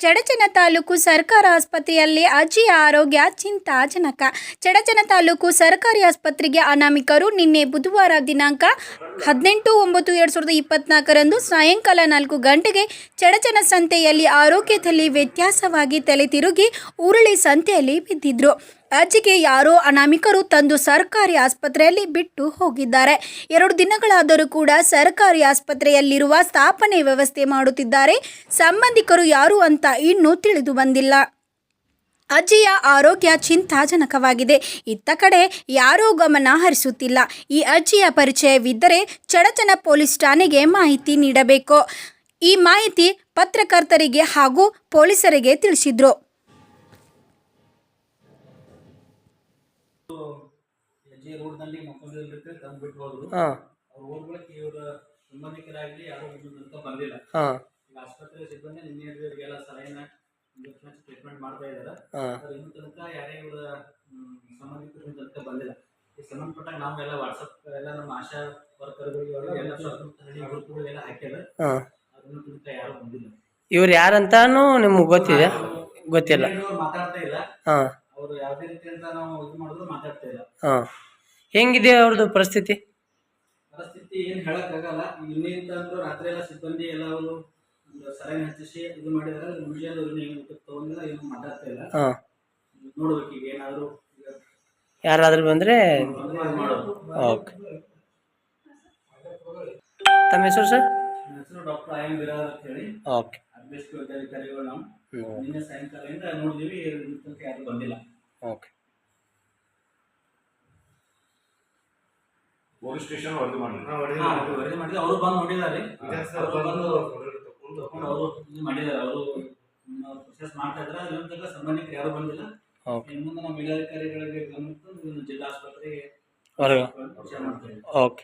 ಚಡಚಣ ತಾಲೂಕು ಸರ್ಕಾರಿ ಆಸ್ಪತ್ರೆಯಲ್ಲಿ ಅಜ್ಜಿಯ ಆರೋಗ್ಯ ಚಿಂತಾಜನಕ. ಚಡಚನ ತಾಲೂಕು ಸರ್ಕಾರಿ ಆಸ್ಪತ್ರೆಗೆ ಅನಾಮಿಕರು ನಿನ್ನೆ ಬುಧವಾರ ದಿನಾಂಕ ಹದಿನೆಂಟು ಒಂಬತ್ತು ಎರಡು ಸಾವಿರದ ಇಪ್ಪತ್ನಾಲ್ಕರಂದು ಸಾಯಂಕಾಲ ನಾಲ್ಕು ಗಂಟೆಗೆ ಚಡಚನ ಸಂತೆಯಲ್ಲಿ ಆರೋಗ್ಯದಲ್ಲಿ ವ್ಯತ್ಯಾಸವಾಗಿ ತಲೆ ತಿರುಗಿ ಉರುಳಿ ಸಂತೆಯಲ್ಲಿ ಬಿದ್ದಿದ್ರು. ಅಜ್ಜಿಗೆ ಯಾರೋ ಅನಾಮಿಕರು ತಂದು ಸರ್ಕಾರಿ ಆಸ್ಪತ್ರೆಯಲ್ಲಿ ಬಿಟ್ಟು ಹೋಗಿದ್ದಾರೆ. ಎರಡು ದಿನಗಳಾದರೂ ಕೂಡ ಸರ್ಕಾರಿ ಆಸ್ಪತ್ರೆಯಲ್ಲಿರುವ ಸ್ಥಾಪನೆ ವ್ಯವಸ್ಥೆ ಮಾಡುತ್ತಿದ್ದಾರೆ. ಸಂಬಂಧಿಕರು ಯಾರು ಅಂತ ಇನ್ನೂ ತಿಳಿದು ಬಂದಿಲ್ಲ. ಅಜ್ಜಿಯ ಆರೋಗ್ಯ ಚಿಂತಾಜನಕವಾಗಿದೆ. ಇತ್ತ ಕಡೆ ಯಾರೂ ಗಮನ ಹರಿಸುತ್ತಿಲ್ಲ. ಈ ಅಜ್ಜಿಯ ಪರಿಚಯವಿದ್ದರೆ ಚಡಚನ ಪೊಲೀಸ್ ಠಾಣೆಗೆ ಮಾಹಿತಿ ನೀಡಬೇಕು. ಈ ಮಾಹಿತಿ ಪತ್ರಕರ್ತರಿಗೆ ಹಾಗೂ ಪೊಲೀಸರಿಗೆ ತಿಳಿಸಿದ್ರು. ಹೆಜ್ಜೆ ರೋಡ್ನಲ್ಲಿ ಮಕ್ಕೊಂಡಿರ್ಲಿಕ್ಕೆ ತಂದು ಬಿಟ್ಟು ಹೋದ್ರು ಹಾಂ. ಅವ್ರು ಹೋಗ್ಬಿಡಕ್ಕೆ ಇವರ ಸಂಬಂಧಿಕರಾಗಲಿ ಯಾರು ಅಂತ ಬಂದಿಲ್ಲ. ಹಾಂ. ಈಗ ಆಸ್ಪತ್ರೆ ಸಿಬ್ಬಂದಿ ನಿನ್ನೆ ಇವರಿಗೆಲ್ಲ ಸಲೈನ ಇಂಜೆಕ್ಷನ್ ಟ್ರೀಟ್ಮೆಂಟ್ ಮಾಡ್ತಾ ಇದ್ದಾರೆ ಹಾಂ. ಆದ್ರೆ ಇನ್ನು ತನಕ ಯಾರೇ ಇವರ ಸಂಬಂಧಿಕರು ಇನ್ನು ತನಕ ಬಂದಿಲ್ಲ. ಈ ಸಂಬಂಧಪಟ್ಟಾಗ ನಾವೆಲ್ಲ ವಾಟ್ಸಪ್ ಎಲ್ಲ ನಮ್ಮ ಆಶಾ ವರ್ಕರ್ಗಳಿಗೆ ಅವರಿಗೆ ಎಲ್ಲ ಹಳ್ಳಿ ಗ್ರೂಪ್ಗಳಿಗೆಲ್ಲ ಹಾಕ್ಯಾರ. ಹಾಂ. ಅದನ್ನು ತನಕ ಯಾರು ಬಂದಿಲ್ಲ. ಇವ್ರು ಯಾರಂತಾನು ನಿಮ್ಗೆ ಗೊತ್ತಿದೆ. ಗೊತ್ತಿಲ್ಲ. ಹಾ ಮಾತಾಡ್ತಾ ಇಲ್ಲ. ಹಾಂ. ಅವರು ಯಾವುದೇ ರೀತಿ ಅಂತ ನಾವು ಇದು ಮಾಡಿದ್ರು ಮಾತಾಡ್ತಾ ಇಲ್ಲ. ಹಾಂ. ಹೆಂಗಿದೆ ಅವ್ರದ್ದು ಪರಿಸ್ಥಿತಿ? ಪರಿಸ್ಥಿತಿ ಏನು ಹೇಳಕ್ಕಾಗಲ್ಲ ಇನ್ನೇಂತ ಅಂದ್ರು ರಾತ್ರಿ ಎಲ್ಲ ಸಿಬ್ಬಂದಿ ಎಲ್ಲ ಅವರು ಸಲಹೆ ಹಚ್ಚಿಸಿ ಇದು ಮಾಡಿದ್ರೆ. ಮುಂಜಾನೆ ಅವ್ರನ್ನ ಏನು ಊಟಕ್ಕೆ ತಗೊಂಡಿಲ್ಲ ಏನು ಮಾತಾಡ್ತಾ ಇಲ್ಲ. ಹಾಂ. ನೋಡ್ಬೇಕು ಈಗ ಏನಾದರೂ ಯಾರಾದರೂ ಬಂದರೆ ಮಾಡೋದು. ಓಕೆ. ತಮ್ಮ ಹೆಸರು ಸರ್? ನನ್ನ ಹೆಸರು ಡಾಕ್ಟರ್ ಐ ಎಂ ಬಿರಾರ್ ಅಂತ ಹೇಳಿ. ಓಕೆ. ಅಭ್ಯಸ್ಥ ಅಧಿಕಾರಿಗಳು ನಾವು. ನಿನ್ನೆ ಸಾಯಂಕಾಲದಿಂದ ನೋಡಿದೀವಿ ಯಾರು ಬಂದಿಲ್ಲ ಓಕೆ ಪೊಲೀಸ್ ಸ್ಟೇಷನ್ ವರದಿ ಮಾಡಿದ್ರು. ವರದಿ ಮಾಡಿದ್ರೆ. ಅವರು ಬಂದು ನೋಡಿದ್ದಾರೆ. ಅವ್ರು ಬಂದು ತಗೊಂಡು ಅವರು ಇದು ಮಾಡಿದ್ದಾರೆ. ಅವರು ಪ್ರೊಸೆಸ್ ಮಾಡ್ತಾ ಇದ್ದಾರೆ. ಅದ್ರ ಸಂಬಂಧಿಕರು ಯಾರು ಬಂದಿಲ್ಲ. ಮುಂದೆ ನಮ್ಮ ಮೇಲಾಧಿಕಾರಿಗಳಿಗೆ ಜಿಲ್ಲಾ ಆಸ್ಪತ್ರೆಗೆ ಓಕೆ.